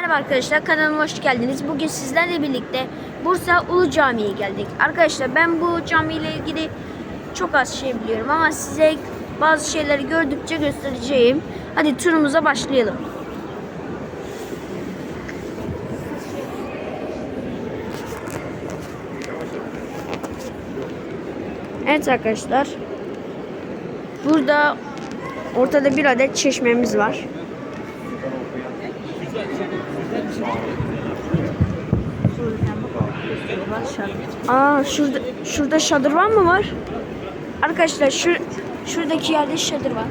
Merhaba arkadaşlar kanalıma hoş geldiniz. Bugün sizlerle birlikte Bursa Ulu Camii'ye geldik. Arkadaşlar ben bu camiyle ilgili çok az şey biliyorum ama size bazı şeyleri gördükçe göstereceğim. Hadi turumuza başlayalım. Evet arkadaşlar. Burada ortada bir adet çeşmemiz var. Aa şurada şurada şadırvan mı var? Arkadaşlar şu şuradaki yerde şadırvan.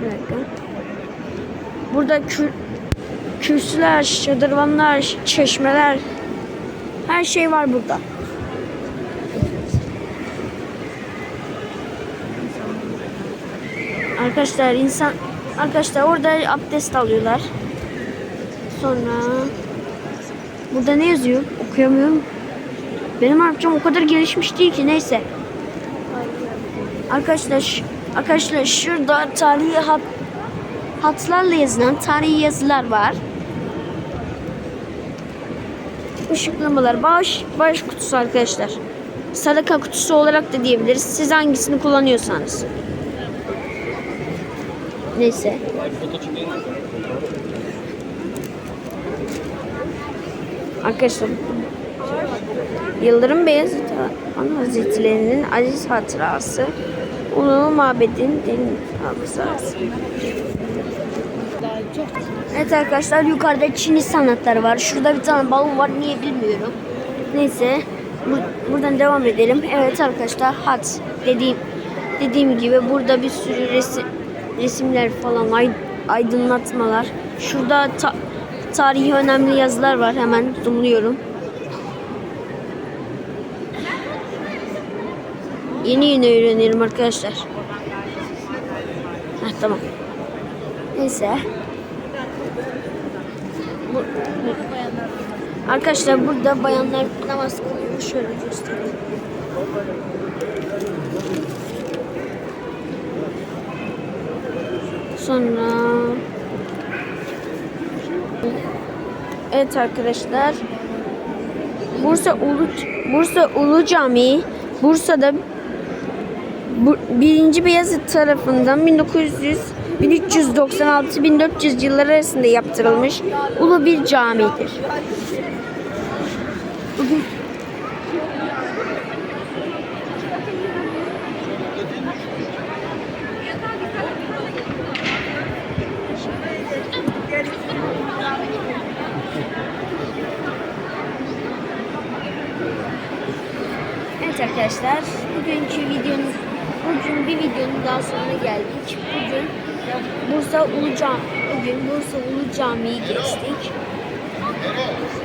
Bir dakika. Burada kür, kürsüler, şadırvanlar, çeşmeler her şey var burada. Arkadaşlar insan arkadaşlar orada abdest alıyorlar. Sonra burada ne yazıyor? Okuyamıyorum. Benim Arapçam o kadar gelişmiş değil ki neyse. Arkadaşlar arkadaşlar şurada tarihi hat hatlarla yazılan tarihi yazılar var. Işıklamalar, bağış, bağış kutusu arkadaşlar. Sadaka kutusu olarak da diyebiliriz. Siz hangisini kullanıyorsanız. Neyse. Arkadaşlar Yıldırım Beyazıt Han Hazretleri'nin aziz hatırası Ulu Mabed'in derin hafızası. Evet arkadaşlar yukarıda Çin'i sanatları var. Şurada bir tane balon var niye bilmiyorum. Neyse bu- buradan devam edelim. Evet arkadaşlar hat dediğim dediğim gibi burada bir sürü resim, resimler falan ay- aydınlatmalar. Şurada ta- tarihi önemli yazılar var. Hemen zoomluyorum. Yeni yeni öğrenirim arkadaşlar. Heh, tamam. Neyse. Bu, bu- Arkadaşlar burada bayanlar namaz kılıyor. Şöyle göstereyim. Sonra Evet arkadaşlar. Bursa Ulu Bursa Ulu Camii Bursa'da bu, 1. Beyazıt tarafından 1900 1396-1400 yılları arasında yaptırılmış ulu bir camidir. Bugün Evet arkadaşlar, bugünkü videonun bugün bir videonun daha sonuna geldik. Bugün Bursa Ulu Cami, bugün Bursa Ulu Camii'yi geçtik.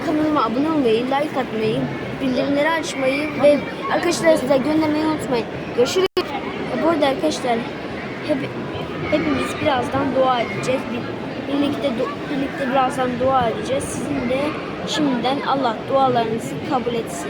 Kanalıma abone olmayı, like atmayı, bildirimleri açmayı ve arkadaşlarınızla göndermeyi unutmayın. Görüşürüz. E, Bu arada arkadaşlar hep, hepimiz birazdan dua edeceğiz. Bir- Birlikte birlikte birazdan dua edeceğiz. Sizin de şimdiden Allah dualarınızı kabul etsin.